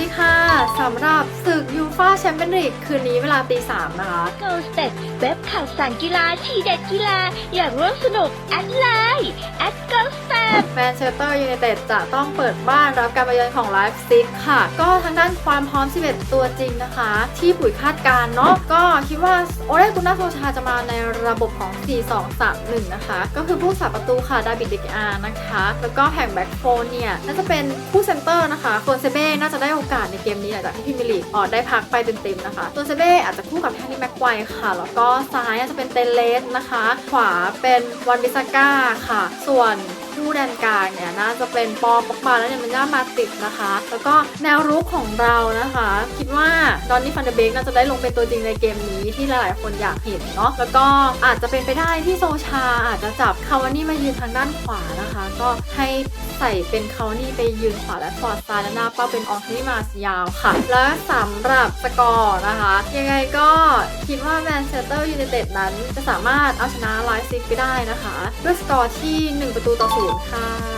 ดีค่ะสำหรับศึกยูฟาแชมเปี้ยนลีกคืนนี้เวลาตีสามนะคะ Go Step เว็บข่าวสารกีฬาทีเด็ดกีฬา อยากร่วมสนุกแอดไลน์แอด แมนเชสเตอร์ยูไนเต็ดจะต้องเปิดบ้านรับการมาเยือนของไลฟ์ซิกค่ะ ก็ทางด้านความพร้อม 11 ตัวจริงนะคะ ที่ปุ๋ยคาดการณ์เนาะก็คิดว่าโอเล่กุน่าโซชาจะมาในระบบของ 4-2-3-1 นะคะ ก็คือผู้สาประตูค่ะดาบิดเดกอาร์นะคะ แล้วก็แห่งแบ็กโฟนเนี่ย น่าจะเป็นผู้เซนเตอร์นะคะโฟนเซเบ้น่าจะได้โอกาสในเกมนี้หลังจากที่พิมยร์ลีกออได้พักไปเต็มๆนะคะโฟนเซเบ้อาจจะคู่กับแฮร์รี่แม็กไกว์ค่ะ แล้วก็ซ้ายอาจจะเป็นเตเลสนะคะ ขวาเป็นวันบิซาก้าค่ะ ส่วน ผู้แดนกลางเนี่ยน่าจะเป็นปอปอกบาและเนี่ยมันย่ามาติดนะคะ แล้วก็แนวรุกของเรานะคะ คิดว่าดอนนี่ฟันเดเบกน่าจะได้ลงเป็นตัวจริงในเกมนี้ที่หลายๆ คนอยากเห็นเนาะแล้วก็อาจจะเป็นไปได้ที่โซชา อาจจะจับคาวานี่มายืนทางด้านขวานะคะ ก็ให้ใส่เป็นคาวานี่ไปยืนขวาและฟอร์ดซ้ายและหน้าเป้าเป็นอองที่มาสยาวค่ะ และสำหรับสกอร์นะคะ ยังไงก็คิดว่าแมนเชสเตอร์ยูไนเต็ดนั้นจะสามารถเอาชนะไลฟ์ซิกไปได้นะคะ ด้วยสกอร์ที่ 1 ประตูต่อศูนย์ค่ะ